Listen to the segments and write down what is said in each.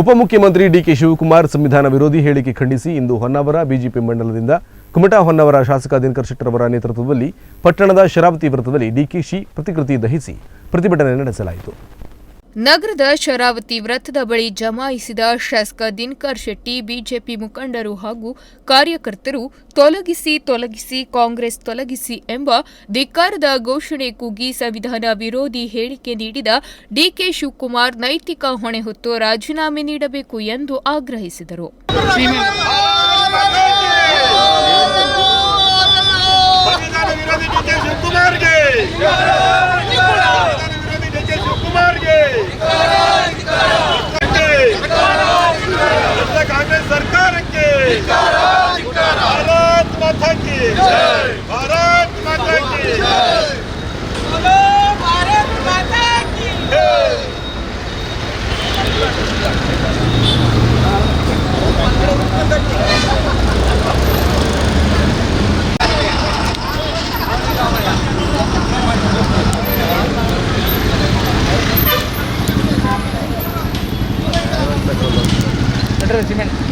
ಉಪಮುಖ್ಯಮಂತ್ರಿ ಡಿಕೆ ಶಿವಕುಮಾರ್ ಸಂವಿಧಾನ ವಿರೋಧಿ ಹೇಳಿಕೆ ಖಂಡಿಸಿ ಇಂದು ಹೊನ್ನಾವರ ಬಿಜೆಪಿ ಮಂಡಲದಿಂದ ಕುಮಟಾ ಹೊನ್ನಾವರ ಶಾಸಕ ದಿನಕರ್ ಶೆಟ್ಟರವರ ನೇತೃತ್ವದಲ್ಲಿ ಪಟ್ಟಣದ ಶರಾವತಿ ವೃತ್ತದಲ್ಲಿ ಡಿಕೆಶಿ ಪ್ರತಿಕೃತಿ ದಹಿಸಿ ಪ್ರತಿಭಟನೆ ನಡೆಸಲಾಯಿತು. ನಗರದ ಶರಾವತಿ ವೃತ್ತದ ಬಳಿ ಜಮಾಯಿಸಿದ ಶಾಸಕ ದಿನಕರ್ ಶೆಟ್ಟಿ, ಬಿಜೆಪಿ ಮುಖಂಡರು ಹಾಗೂ ಕಾರ್ಯಕರ್ತರು ತೊಲಗಿಸಿ ತೊಲಗಿಸಿ, ಕಾಂಗ್ರೆಸ್ ತೊಲಗಿಸಿ ಎಂಬ ಧಿಕ್ಕಾರದ ಘೋಷಣೆ ಕೂಗಿ ಸಂವಿಧಾನ ವಿರೋಧಿ ಹೇಳಿಕೆ ನೀಡಿದ ಡಿಕೆ ಶಿವಕುಮಾರ್ ನೈತಿಕ ಹೊಣೆ ಹೊತ್ತು ರಾಜೀನಾಮೆ ನೀಡಬೇಕು ಎಂದು ಆಗ್ರಹಿಸಿದರು. भारत माता की बोलो भारत माता की సిమెంట్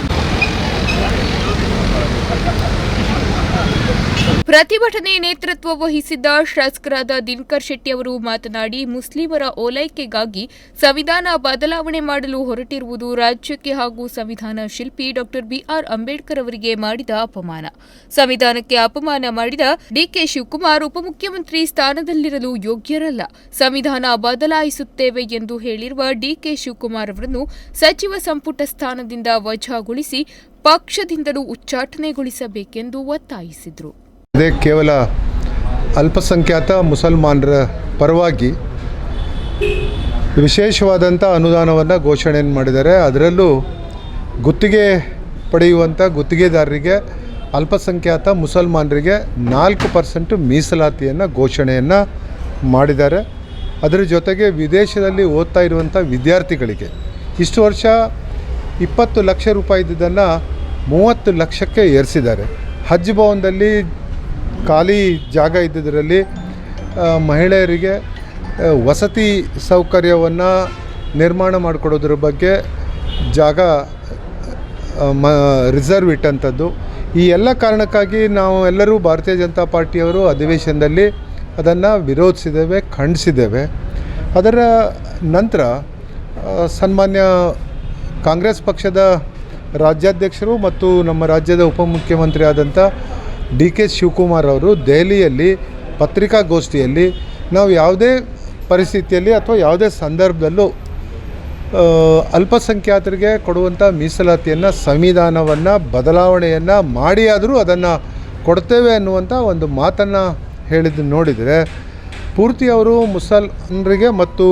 ಪ್ರತಿಭಟನೆ ನೇತೃತ್ವ ವಹಿಸಿದ್ದ ಶಾಸಕರಾದ ದಿನಕರ್ ಶೆಟ್ಟಿ ಅವರು ಮಾತನಾಡಿ, ಮುಸ್ಲಿಮರ ಓಲೈಕೆಗಾಗಿ ಸಂವಿಧಾನ ಬದಲಾವಣೆ ಮಾಡಲು ಹೊರಟಿರುವುದು ರಾಜ್ಯಕ್ಕೆ ಹಾಗೂ ಸಂವಿಧಾನ ಶಿಲ್ಪಿ ಡಾಕ್ಟರ್ ಬಿಆರ್ ಅಂಬೇಡ್ಕರ್ ಅವರಿಗೆ ಮಾಡಿದ ಅಪಮಾನ. ಸಂವಿಧಾನಕ್ಕೆ ಅಪಮಾನ ಮಾಡಿದ ಡಿಕೆ ಶಿವಕುಮಾರ್ ಉಪಮುಖ್ಯಮಂತ್ರಿ ಸ್ಥಾನದಲ್ಲಿರಲು ಯೋಗ್ಯರಲ್ಲ. ಸಂವಿಧಾನ ಬದಲಾಯಿಸುತ್ತೇವೆ ಎಂದು ಹೇಳಿರುವ ಡಿಕೆ ಶಿವಕುಮಾರ್ ಅವರನ್ನು ಸಚಿವ ಸಂಪುಟ ಸ್ಥಾನದಿಂದ ವಜಾಗೊಳಿಸಿ ಪಕ್ಷದಿಂದಲೂ ಉಚ್ಚಾಟನೆಗೊಳಿಸಬೇಕೆಂದು ಒತ್ತಾಯಿಸಿದರು. ಅದೇ ಕೇವಲ ಅಲ್ಪಸಂಖ್ಯಾತ ಮುಸಲ್ಮಾನರ ಪರವಾಗಿ ವಿಶೇಷವಾದಂಥ ಅನುದಾನವನ್ನು ಘೋಷಣೆಯನ್ನು ಮಾಡಿದ್ದಾರೆ. ಅದರಲ್ಲೂ ಗುತ್ತಿಗೆ ಪಡೆಯುವಂಥ ಗುತ್ತಿಗೆದಾರರಿಗೆ, ಅಲ್ಪಸಂಖ್ಯಾತ ಮುಸಲ್ಮಾನರಿಗೆ ನಾಲ್ಕು ಪರ್ಸೆಂಟು ಮೀಸಲಾತಿಯನ್ನು ಘೋಷಣೆಯನ್ನು ಮಾಡಿದ್ದಾರೆ. ಅದರ ಜೊತೆಗೆ ವಿದೇಶದಲ್ಲಿ ಓದ್ತಾ ಇರುವಂಥ ವಿದ್ಯಾರ್ಥಿಗಳಿಗೆ ಇಷ್ಟು ವರ್ಷ ಇಪ್ಪತ್ತು ಲಕ್ಷ ರೂಪಾಯಿ ಇದ್ದಿದ್ದನ್ನು ಮೂವತ್ತು ಲಕ್ಷಕ್ಕೆ ಏರಿಸಿದ್ದಾರೆ. ಹಜ್ ಭವನದಲ್ಲಿ ಖಾಲಿ ಜಾಗ ಇದ್ದಿದ್ದರಲ್ಲಿ ಮಹಿಳೆಯರಿಗೆ ವಸತಿ ಸೌಕರ್ಯವನ್ನು ನಿರ್ಮಾಣ ಮಾಡಿಕೊಡೋದ್ರ ಬಗ್ಗೆ ಜಾಗ ಮ, ರಿಸರ್ವ್ ಇಟ್ಟಂಥದ್ದು. ಈ ಎಲ್ಲ ಕಾರಣಕ್ಕಾಗಿ ನಾವು ಎಲ್ಲರೂ ಭಾರತೀಯ ಜನತಾ ಪಾರ್ಟಿಯವರು ಅಧಿವೇಶನದಲ್ಲಿ ಅದನ್ನು ವಿರೋಧಿಸಿದ್ದೇವೆ, ಖಂಡಿಸಿದ್ದೇವೆ. ಅದರ ನಂತರ ಸನ್ಮಾನ್ಯ ಕಾಂಗ್ರೆಸ್ ಪಕ್ಷದ ರಾಜ್ಯಾಧ್ಯಕ್ಷರು ಮತ್ತು ನಮ್ಮ ರಾಜ್ಯದ ಉಪಮುಖ್ಯಮಂತ್ರಿ ಆದಂಥ ಡಿ ಕೆ ಶಿವಕುಮಾರ್ ಅವರು ದೆಹಲಿಯಲ್ಲಿ ಪತ್ರಿಕಾಗೋಷ್ಠಿಯಲ್ಲಿ ನಾವು ಯಾವುದೇ ಪರಿಸ್ಥಿತಿಯಲ್ಲಿ ಅಥವಾ ಯಾವುದೇ ಸಂದರ್ಭದಲ್ಲೂ ಅಲ್ಪಸಂಖ್ಯಾತರಿಗೆ ಕೊಡುವಂಥ ಮೀಸಲಾತಿಯನ್ನು, ಸಂವಿಧಾನವನ್ನು, ಬದಲಾವಣೆಯನ್ನು ಮಾಡಿಯಾದರೂ ಅದನ್ನು ಕೊಡ್ತೇವೆ ಅನ್ನುವಂಥ ಒಂದು ಮಾತನ್ನು ಹೇಳಿದ್ದು ನೋಡಿದರೆ, ಪೂರ್ತಿ ಅವರು ಮುಸಲ್ಮಾನರಿಗೆ ಮತ್ತು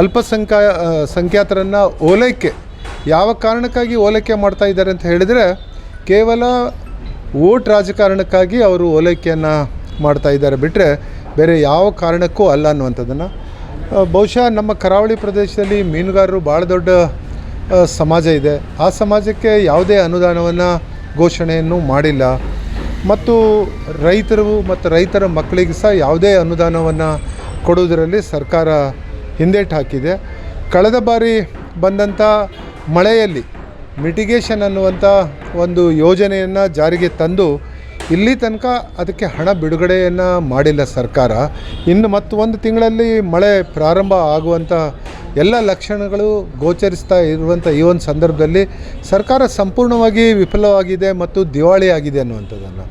ಅಲ್ಪಸಂಖ್ಯಾ ಸಂಖ್ಯಾತರನ್ನು ಓಲೈಕೆ, ಯಾವ ಕಾರಣಕ್ಕಾಗಿ ಓಲೈಕೆ ಮಾಡ್ತಾ ಇದ್ದಾರೆ ಅಂತ ಹೇಳಿದರೆ, ಕೇವಲ ಓಟ್ ರಾಜಕಾರಣಕ್ಕಾಗಿ ಅವರು ಓಲೈಕೆಯನ್ನು ಮಾಡ್ತಾ ಇದ್ದಾರೆ. ಬಿಟ್ಟರೆ ಬೇರೆ ಯಾವ ಕಾರಣಕ್ಕೂ ಅಲ್ಲ ಅನ್ನುವಂಥದ್ದನ್ನು ಬಹುಶಃ ನಮ್ಮ ಕರಾವಳಿ ಪ್ರದೇಶದಲ್ಲಿ ಮೀನುಗಾರರು ಭಾಳ ದೊಡ್ಡ ಸಮಾಜ ಇದೆ. ಆ ಸಮಾಜಕ್ಕೆ ಯಾವುದೇ ಅನುದಾನವನ್ನು ಘೋಷಣೆಯನ್ನು ಮಾಡಿಲ್ಲ. ಮತ್ತು ರೈತರು ಮತ್ತು ರೈತರ ಮಕ್ಕಳಿಗೆ ಸಹ ಯಾವುದೇ ಅನುದಾನವನ್ನು ಕೊಡುವುದರಲ್ಲಿ ಸರ್ಕಾರ ಹಿಂದೇಟು ಹಾಕಿದೆ. ಕಳೆದ ಬಾರಿ ಬಂದಂಥ ಮಳೆಯಲ್ಲಿ ಮಿಟಿಗೇಷನ್ ಅನ್ನುವಂಥ ಒಂದು ಯೋಜನೆಯನ್ನು ಜಾರಿಗೆ ತಂದು ಇಲ್ಲಿ ತನಕ ಅದಕ್ಕೆ ಹಣ ಬಿಡುಗಡೆಯನ್ನು ಮಾಡಿಲ್ಲ ಸರ್ಕಾರ. ಇನ್ನು ಮತ್ತು ಒಂದು ತಿಂಗಳಲ್ಲಿ ಮಳೆ ಪ್ರಾರಂಭ ಆಗುವಂಥ ಎಲ್ಲ ಲಕ್ಷಣಗಳು ಗೋಚರಿಸ್ತಾ ಇರುವಂಥ ಈ ಒಂದು ಸಂದರ್ಭದಲ್ಲಿ ಸರ್ಕಾರ ಸಂಪೂರ್ಣವಾಗಿ ವಿಫಲವಾಗಿದೆ ಮತ್ತು ದಿವಾಳಿ ಆಗಿದೆ ಅನ್ನುವಂಥದ್ದನ್ನು.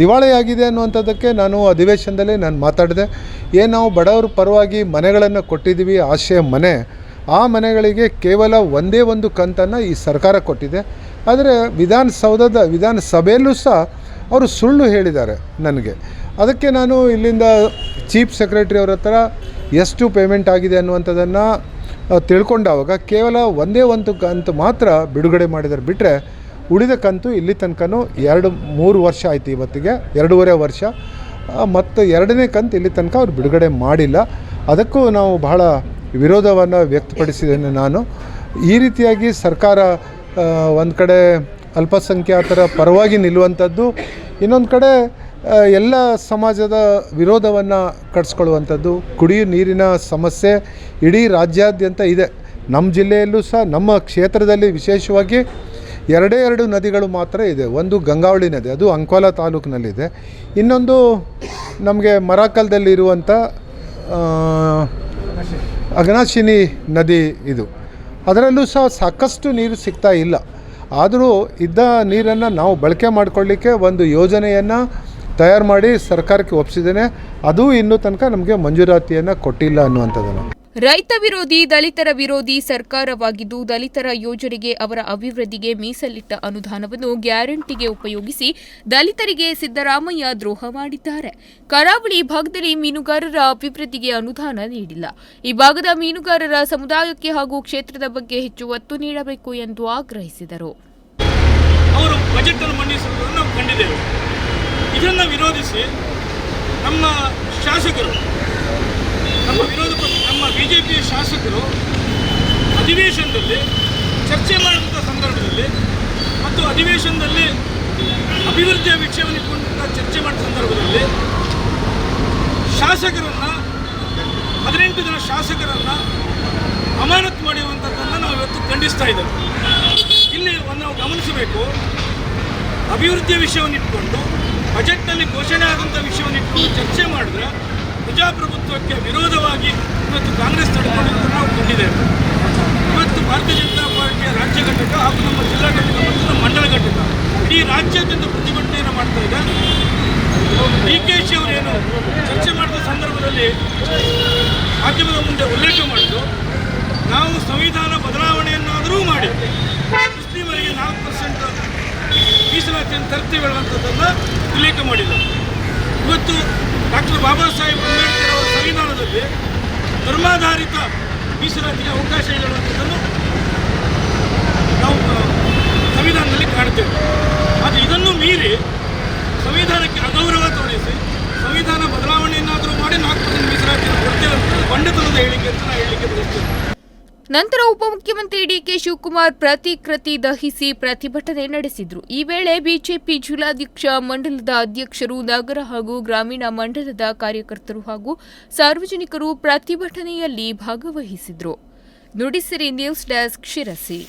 ದಿವಾಳಿ ಆಗಿದೆ ಅನ್ನುವಂಥದ್ದಕ್ಕೆ ನಾನು ಅಧಿವೇಶನದಲ್ಲಿ ನಾನು ಮಾತಾಡಿದೆ. ಏನು ನಾವು ಬಡವರ ಪರವಾಗಿ ಮನೆಗಳನ್ನು ಕೊಟ್ಟಿದ್ದೀವಿ ಆಶಯ ಮನೆ ಆ ಮನೆಗಳಿಗೆ ಕೇವಲ ಒಂದೇ ಒಂದು ಕಂತನ್ನು ಈ ಸರ್ಕಾರ ಕೊಟ್ಟಿದೆ. ಆದರೆ ವಿಧಾನಸೌಧದ, ವಿಧಾನಸಭೆಯಲ್ಲೂ ಸಹ ಅವರು ಸುಳ್ಳು ಹೇಳಿದ್ದಾರೆ ನನಗೆ. ಅದಕ್ಕೆ ನಾನು ಇಲ್ಲಿಂದ ಚೀಫ್ ಸೆಕ್ರೆಟರಿ ಅವ್ರ ಹತ್ರ ಎಷ್ಟು ಪೇಮೆಂಟ್ ಆಗಿದೆ ಅನ್ನುವಂಥದ್ದನ್ನು ತಿಳ್ಕೊಂಡಾವಾಗ ಕೇವಲ ಒಂದೇ ಒಂದು ಕಂತು ಮಾತ್ರ ಬಿಡುಗಡೆ ಮಾಡಿದರೆ ಬಿಟ್ಟರೆ ಉಳಿದ ಕಂತು ಇಲ್ಲಿ ತನಕನೂ ಎರಡು, ಮೂರು ವರ್ಷ ಆಯಿತು ಇವತ್ತಿಗೆ, ಎರಡೂವರೆ ವರ್ಷ. ಮತ್ತು ಎರಡನೇ ಕಂತು ಇಲ್ಲಿ ತನಕ ಅವ್ರು ಬಿಡುಗಡೆ ಮಾಡಿಲ್ಲ. ಅದಕ್ಕೂ ನಾವು ಬಹಳ ವಿರೋಧವನ್ನು ವ್ಯಕ್ತಪಡಿಸಿದ್ದೇನೆ ನಾನು. ಈ ರೀತಿಯಾಗಿ ಸರ್ಕಾರ ಒಂದು ಕಡೆ ಅಲ್ಪಸಂಖ್ಯಾತರ ಪರವಾಗಿ ನಿಲ್ಲುವಂಥದ್ದು ಇನ್ನೊಂದು ಕಡೆ ಎಲ್ಲ ಸಮಾಜದ ವಿರೋಧವನ್ನು ಕಟ್ಸ್ಕೊಳ್ಳುವಂಥದ್ದು. ಕುಡಿಯೋ ನೀರಿನ ಸಮಸ್ಯೆ ಇಡೀ ರಾಜ್ಯಾದ್ಯಂತ ಇದೆ. ನಮ್ಮ ಜಿಲ್ಲೆಯಲ್ಲೂ ಸಹ ನಮ್ಮ ಕ್ಷೇತ್ರದಲ್ಲಿ ವಿಶೇಷವಾಗಿ ಎರಡೇ ಎರಡು ನದಿಗಳು ಮಾತ್ರ ಇದೆ. ಒಂದು ಗಂಗಾವಳಿ ನದಿ ಅದು ಅಂಕೋಲ ತಾಲೂಕಿನಲ್ಲಿದೆ. ಇನ್ನೊಂದು ನಮಗೆ ಮರಾಕಲ್ದಲ್ಲಿ ಆ, ಅಘನಾಶಿನಿ ನದಿ ಇದು. ಅದರಲ್ಲೂ ಸಹ ಸಾಕಷ್ಟು ನೀರು ಸಿಗ್ತಾ ಇಲ್ಲ. ಆದರೂ ಇದ್ದ ನೀರನ್ನು ನಾವು ಬಳಕೆ ಮಾಡಿಕೊಳ್ಳಿಕ್ಕೆ ಒಂದು ಯೋಜನೆಯನ್ನು ತಯಾರು ಮಾಡಿ ಸರ್ಕಾರಕ್ಕೆ ಒಪ್ಪಿಸಿದ್ದೇನೆ ಅದು ಇನ್ನೂ ತನಕ ನಮಗೆ ಮಂಜೂರಾತಿಯನ್ನು ಕೊಟ್ಟಿಲ್ಲ ಅನ್ನುವಂಥದ್ದನ್ನು. ರೈತ ವಿರೋಧಿ, ದಲಿತರ ವಿರೋಧಿ ಸರ್ಕಾರವಾಗಿದ್ದು, ದಲಿತರ ಯೋಜನೆಗೆ ಅವರ ಅಭಿವೃದ್ಧಿಗೆ ಮೀಸಲಿಟ್ಟ ಅನುದಾನವನ್ನು ಗ್ಯಾರಂಟಿಗೆ ಉಪಯೋಗಿಸಿ ದಲಿತರಿಗೆ ಸಿದ್ದರಾಮಯ್ಯ ದ್ರೋಹ ಮಾಡಿದ್ದಾರೆ. ಕರಾವಳಿ ಭಾಗದಲ್ಲಿ ಮೀನುಗಾರರ ಅಭಿವೃದ್ಧಿಗೆ ಅನುದಾನ ನೀಡಿಲ್ಲ. ಈ ಭಾಗದ ಮೀನುಗಾರರ ಸಮುದಾಯಕ್ಕೆ ಹಾಗೂ ಕ್ಷೇತ್ರದ ಬಗ್ಗೆ ಹೆಚ್ಚು ಒತ್ತು ನೀಡಬೇಕು ಎಂದು ಆಗ್ರಹಿಸಿದರು. ವಿರೋಧಿಸಿ ನಮ್ಮ ಶಾಸಕರು ನಮ್ಮ ವಿರೋಧ ಪಕ್ಷ ಬಿ ಜೆ ಪಿಯ ಶಾಸಕರು ಅಧಿವೇಶನದಲ್ಲಿ ಚರ್ಚೆ ಮಾಡುವಂಥ ಸಂದರ್ಭದಲ್ಲಿ ಮತ್ತು ಅಧಿವೇಶನದಲ್ಲಿ ಅಭಿವೃದ್ಧಿಯ ವಿಷಯವನ್ನು ಇಟ್ಕೊಂಡಂಥ ಚರ್ಚೆ ಮಾಡಿದ ಸಂದರ್ಭದಲ್ಲಿ ಶಾಸಕರನ್ನು, ಹದಿನೆಂಟು ಜನ ಶಾಸಕರನ್ನು ಅಮಾನತು ಮಾಡಿರುವಂಥದ್ದನ್ನು ನಾವು ಇವತ್ತು ಖಂಡಿಸ್ತಾ ಇದ್ದೇವೆ. ಇಲ್ಲಿ ಒಂದು ನಾವು ಗಮನಿಸಬೇಕು, ಅಭಿವೃದ್ಧಿಯ ವಿಷಯವನ್ನು ಇಟ್ಕೊಂಡು, ಬಜೆಟ್ನಲ್ಲಿ ಘೋಷಣೆ ಆದಂಥ ವಿಷಯವನ್ನು ಇಟ್ಕೊಂಡು ಚರ್ಚೆ ಮಾಡಿದ್ರೆ ಪ್ರಜಾಪ್ರಭುತ್ವಕ್ಕೆ ವಿರೋಧವಾಗಿ ಇವತ್ತು ಕಾಂಗ್ರೆಸ್ ತಡೆಕೊಂಡಿದ್ದನ್ನು ನಾವು ಕಂಡಿದ್ದೇವೆ. ಇವತ್ತು ಭಾರತೀಯ ಜನತಾ ಪಾರ್ಟಿಯ ರಾಜ್ಯ ಘಟಕ ಹಾಗೂ ನಮ್ಮ ಜಿಲ್ಲಾ ಘಟಕ ಮತ್ತು ನಮ್ಮ ಮಂಡಲ ಘಟಕ ಇಡೀ ರಾಜ್ಯಾದ್ಯಂತ ಪ್ರತಿಭಟನೆಯನ್ನು ಮಾಡ್ತಾ ಇದೆ. ಡಿ ಕೆ ಶಿ ಅವರೇನು ಚರ್ಚೆ ಮಾಡಿದ ಸಂದರ್ಭದಲ್ಲಿ ಮಾಧ್ಯಮದ ಮುಂದೆ ಉಲ್ಲೇಖ ಮಾಡಿದ್ದು, ನಾವು ಸಂವಿಧಾನ ಬದಲಾವಣೆಯನ್ನಾದರೂ ಮಾಡಿ ಮುಸ್ಲಿಮರಿಗೆ ನಾಲ್ಕು ಪರ್ಸೆಂಟ್ ಮೀಸಲಾತಿಯನ್ನು ತರ್ತೀವಿ ಹೇಳುವಂಥದ್ದನ್ನು ಉಲ್ಲೇಖ ಮಾಡಿಲ್ಲ ಇವತ್ತು ಡಾಕ್ಟರ್ ಬಾಬಾ ಸಾಹೇಬ್ ಅಂಬೇಡ್ಕರ್ ಅವರ ಸಂವಿಧಾನದಲ್ಲಿ ಧರ್ಮಾಧಾರಿತ ಮೀಸಲಾತಿಗೆ ಅವಕಾಶ ಹೇಳುವಂಥದ್ದನ್ನು ನಾವು ಸಂವಿಧಾನದಲ್ಲಿ ಕಾಣ್ತೇವೆ. ಆದರೆ ಇದನ್ನು ಮೀರಿ ಸಂವಿಧಾನಕ್ಕೆ ಅಗೌರವ ತೋರಿಸಿ ಸಂವಿಧಾನ ಬದಲಾವಣೆಯನ್ನಾದರೂ ಮಾಡಿ ನಾಲ್ಕು ಪರ್ಸೆಂಟ್ ಮೀಸಲಾತಿಯನ್ನು ಕೊಡ್ತೇವೆ ಅಂತ ಬಂಡತನದ ಹೇಳಿಕೆ ಅಂತ ನಾನು ಹೇಳಲಿಕ್ಕೆ ಬಯಸ್ತೇನೆ ನಂತರ ಉಪಮುಖ್ಯಮಂತ್ರಿ ಡಿಕೆ ಶಿವಕುಮಾರ್ ಪ್ರತಿಕೃತಿ ದಹಿಸಿ ಪ್ರತಿಭಟನೆ ನಡೆಸಿದರು. ಈ ವೇಳೆ ಬಿಜೆಪಿ ಜಿಲ್ಲಾಧ್ಯಕ್ಷ ಮಂಡಲದ ಅಧ್ಯಕ್ಷರು ನಗರ ಹಾಗೂ ಗ್ರಾಮೀಣ ಮಂಡಲದ ಕಾರ್ಯಕರ್ತರು ಹಾಗೂ ಸಾರ್ವಜನಿಕರು ಪ್ರತಿಭಟನೆಯಲ್ಲಿ ಭಾಗವಹಿಸಿದರು. Nudisiri news desk Sirsi.